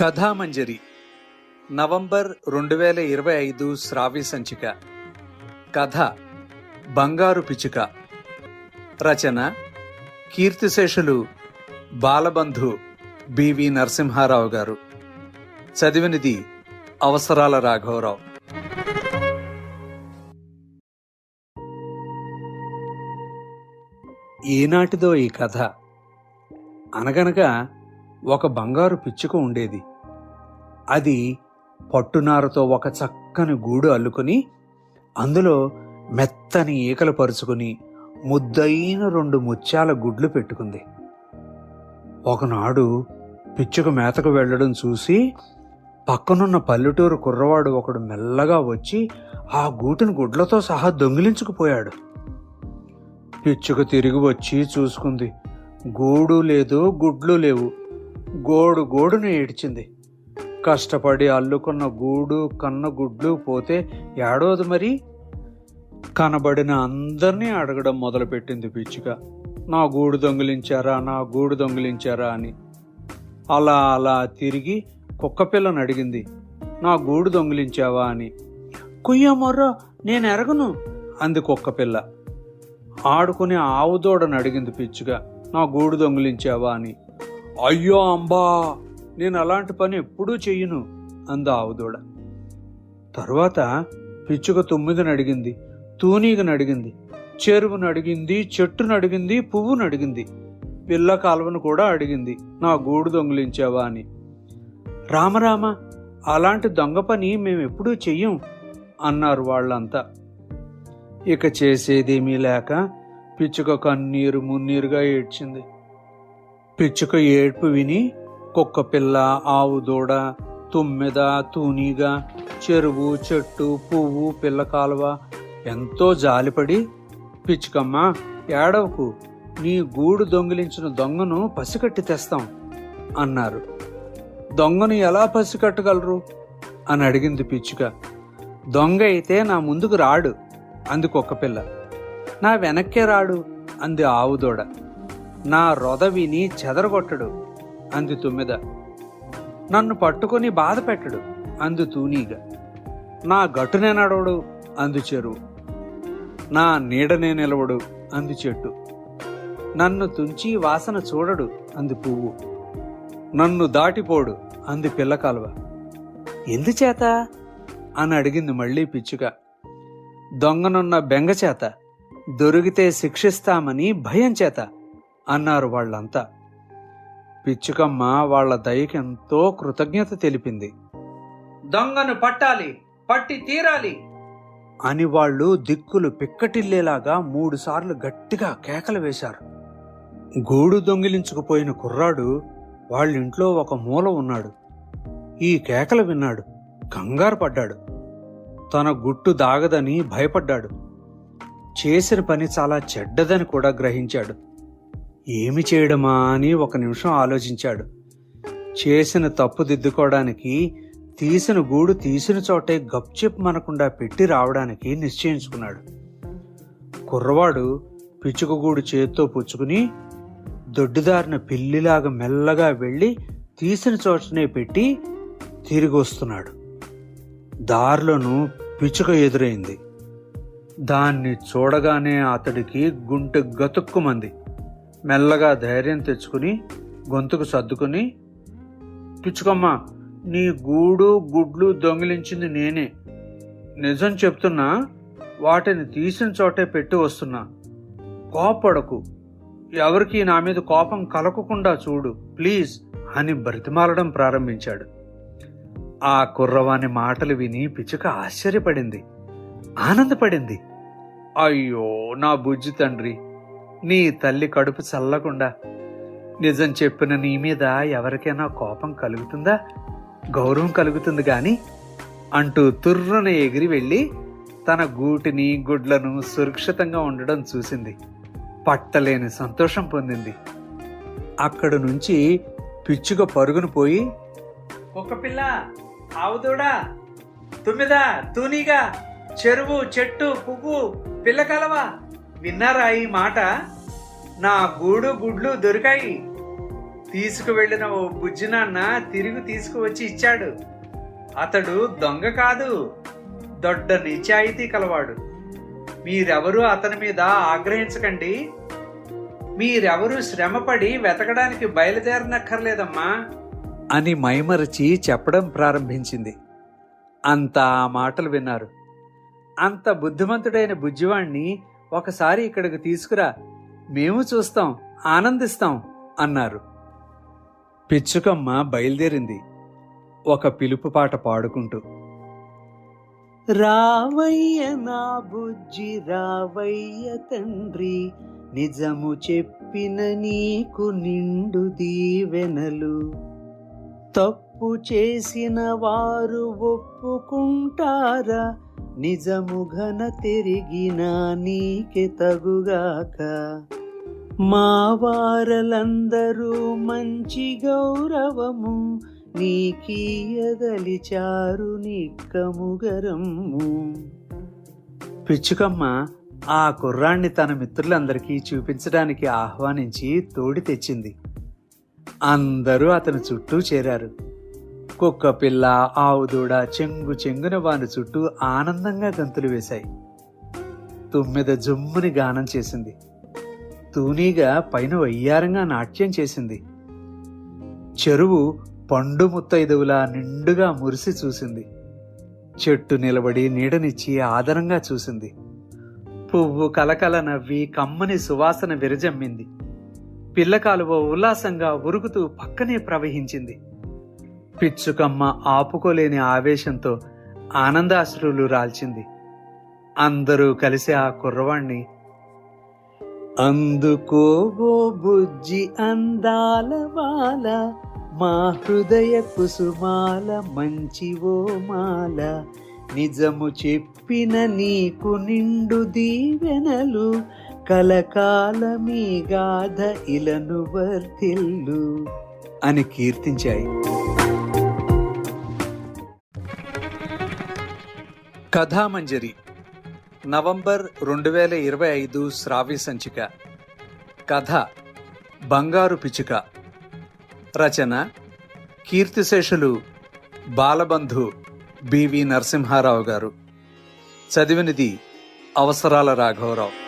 కథామంజరి. November రెండు వేల ఇరవై ఐదు శ్రావ్య సంచిక. కథ బంగారు పిచ్చుక. రచన కీర్తిశేషులు బాలబంధు బివి నరసింహారావు గారు. చదివినది అవసరాల రాఘవరావు. ఏనాటిదో ఈ కథ. అనగనగా ఒక బంగారు పిచ్చుక ఉండేది. అది పట్టునారతో ఒక చక్కని గూడు అల్లుకొని అందులో మెత్తని ఈకలు పరుచుకుని ముద్దైన రెండు ముత్యాల గుడ్లు పెట్టుకుంది. ఒకనాడు పిచ్చుక మేతకు వెళ్ళడం చూసి పక్కనున్న పల్లెటూరు కుర్రవాడు ఒకడు మెల్లగా వచ్చి ఆ గూటిని గుడ్లతో సహా దొంగిలించుకుపోయాడు. పిచ్చుక తిరిగి వచ్చి చూసుకుంది గూడు లేదు గుడ్లు లేవు. గోడు గోడును ఏడ్చింది. కష్టపడి అల్లుకున్న గూడు కన్న గుడ్లు పోతే ఏడవదు మరి? కనబడిన అందరినీ అడగడం మొదలుపెట్టింది పిచ్చుక. నా గూడు దొంగిలించారా నా గూడు దొంగిలించారా అని. అలా అలా తిరిగి కుక్కపిల్లను అడిగింది. నా గూడు దొంగిలించావా అని. కుయ్యమర్రో నేను ఎరగను అంది కుక్కపిల్ల ఆడుకునే ఆవు దూడను అడిగింది పిచ్చుగా నా గూడు దొంగిలించావా అని. అయ్యో అంబా నేను అలాంటి పని ఎప్పుడూ చెయ్యను అంది ఆవుదూడ తరువాత పిచ్చుక తొమ్మిదిని అడిగింది తూనీగను అడిగింది చెరువును అడిగింది చెట్టును అడిగింది పువ్వును అడిగింది పిల్ల కాలువను కూడా అడిగింది నా గూడు దొంగిలించావా అని. రామరామ అలాంటి దొంగ పని మేము ఎప్పుడూ చెయ్యం అన్నారు వాళ్ళంతా. ఇక చేసేదేమీ లేక పిచ్చుక కన్నీరు మున్నీరుగా ఏడ్చింది. పిచ్చుక ఏడ్పు విని కుక్క పిల్ల ఆవు దూడ తుమ్మెద తూనీగ చెరువు చెట్టు పువ్వు పిల్ల కాలువ ఎంతో జాలిపడి పిచ్చుకమ్మ ఏడవకు. నీ గూడు దొంగిలించిన దొంగను పసికట్టి తెస్తాం అన్నారు. దొంగను ఎలా పసికట్టగలరు? అని అడిగింది పిచ్చుక. దొంగ అయితే నా ముందుకు రాడు అంది కుక్క పిల్ల. నా వెనక్కే రాడు అంది ఆవు దూడ. నా రొద విని చెదరగొట్టడు అంది తుమ్మెద. నన్ను పట్టుకొని బాధ పెట్టడు అందు తూనీగ. నా గట్టునే నడవడు అందు చెరువు. నా నీడనే నిలవడు అందు చెట్టు. నన్ను తుంచి వాసన చూడడు అంది పువ్వు. నన్ను దాటిపోడు అంది పిల్ల కాలువ. ఎందుచేత? అని అడిగింది మళ్ళీ పిచ్చుక. దొంగనున్న బెంగచేత దొరికితే శిక్షిస్తామని భయం చేత అన్నారు వాళ్ళంతా. పిచ్చుకమ్మ వాళ్ళ దయకి ఎంతో కృతజ్ఞత తెలిపింది. దొంగను పట్టాలి పట్టి తీరాలి. అని వాళ్ళు దిక్కులు పిక్కటిల్లేలాగా మూడు సార్లు గట్టిగా కేకలు వేశారు. గూడు దొంగిలించుకుపోయిన కుర్రాడు వాళ్ళింట్లో ఒక మూల ఉన్నాడు. ఈ కేకలు విన్నాడు కంగారు పడ్డాడు. తన గుట్టు దాగదని భయపడ్డాడు. చేసిన పని చాలా చెడ్డదని కూడా గ్రహించాడు. ఏమి చేయడమా అని ఒక నిమిషం ఆలోచించాడు. చేసిన తప్పు దిద్దుకోవడానికి తీసిన గూడు తీసిన చోటే గప్చిప్ మనకుండా పెట్టి రావడానికి నిశ్చయించుకున్నాడు. కుర్రవాడు పిచ్చుక గూడు చేత్తో పుచ్చుకుని దొడ్డిదారిన పిల్లిలాగా మెల్లగా వెళ్ళి తీసిన చోటనే పెట్టి తిరిగి వస్తున్నాడు. దారిలోనూ పిచ్చుక ఎదురైంది. దాన్ని చూడగానే అతడికి గుంటె గతుక్కుమంది. మెల్లగా ధైర్యం తెచ్చుకుని గొంతుకు సర్దుకుని పిచ్చుకమ్మ నీ గూడు గుడ్లు దొంగిలించింది నేనే. నిజం చెప్తున్నా వాటిని తీసిన చోటే పెట్టి వస్తున్నా. కోపడకు ఎవరికి నా మీద కోపం కలగకుండా చూడు ప్లీజ్ అని బ్రతిమాలడం ప్రారంభించాడు. ఆ కుర్రవాని మాటలు విని పిచ్చుక ఆశ్చర్యపడింది. ఆనందపడింది. అయ్యో నా బుజ్జి తండ్రి నీ తల్లి కడుపు చల్లకుండా. నిజం చెప్పిన నీ మీద ఎవరికైనా కోపం కలుగుతుందా? గౌరవం కలుగుతుంది కానీ అంటూ తుర్రున ఎగిరి వెళ్ళి తన గూటిని గుడ్లను సురక్షితంగా ఉండడం చూసింది. పట్టలేని సంతోషం పొందింది. అక్కడి నుంచి పిచ్చుక పరుగును పోయి ఒక పిల్ల ఆవుదూడా తుమ్మిదా తూనీగా చెరువు చెట్టు పువ్వు పిల్లకలవా విన్నారా ఈ మాట? నా గూడు గుడ్లు దొరికాయి. తీసుకువెళ్ళిన ఓ బుజ్జి నాన్న తిరిగి తీసుకువచ్చి ఇచ్చాడు. అతడు దొంగ కాదు దొడ్డ నిజాయితీ కలవాడు. మీరెవరూ అతని మీద ఆగ్రహించకండి. మీరెవరూ శ్రమపడి వెతకడానికి బయలుదేరనక్కర్లేదమ్మా. అని మైమరచి చెప్పడం ప్రారంభించింది. అంత మాటలు విన్నారు. అంత బుద్ధిమంతుడైన బుజ్జివాణ్ణి ఒకసారి ఇక్కడికి తీసుకురా. మేము చూస్తాం ఆనందిస్తాం అన్నారు. పిచ్చుకమ్మ బయలుదేరింది. ఒక పిలుపు పాట పాడుకుంటూ. రావయ్య నా బుజ్జి రావయ్య తండ్రి నిజము చెప్పిన నీకు నిండు దీవెనలు. తప్పు చేసిన వారు ఒప్పుకుంటారా? నిజము ఘన తిరిగిన నీకే తగుగాక. మా వారలందరూ మంచి గౌరవము నీకీయదలిచారు నిక్కముగరము పిచ్చుకమ్మ ఆ కుర్రాన్ని తన మిత్రులందరికీ చూపించడానికి ఆహ్వానించి తోడి తెచ్చింది. అందరూ అతని చుట్టూ చేరారు. కుక్క పిల్ల ఆవు దూడ చెంగు చెంగున వాని చుట్టూ ఆనందంగా గంతులు వేశాయి. తుమ్మెద జుమ్ముని గానం చేసింది. తూనీగా పైన వయ్యారంగా నాట్యం చేసింది. చెరువు పండు ముత్తైదువులా నిండుగా మురిసి చూసింది. చెట్టు నిలబడి నీడనిచ్చి ఆదరంగా చూసింది. పువ్వు కలకల నవ్వి కమ్మని సువాసన విరజమ్మింది. పిల్లకాలువ ఉల్లాసంగా ఉరుకుతూ పక్కనే ప్రవహించింది. పిచ్చుకమ్మ ఆపుకోలేని ఆవేశంతో ఆనందాశ్రులు రాల్చింది. అందరూ కలిసి ఆ కుర్రవాణ్ణి అందుకోవో బుజ్జి అందాల మాల మా హృదయ కుసుమాల మంచివో మాల నిజము చెప్పిన నీకు నిండు దీవెనలు కలకాలమీ గాథ ఇలను వర్ధిల్లు అని కీర్తించాయి. కథామంజరి. నవంబర్ రెండు వేల ఇరవై ఐదు శ్రావ్య సంచిక. కథ బంగారు పిచ్చుక. రచన కీర్తిశేషులు బాలబంధు బివి నరసింహారావు గారు. చదివినది అవసరాల రాఘవరావు.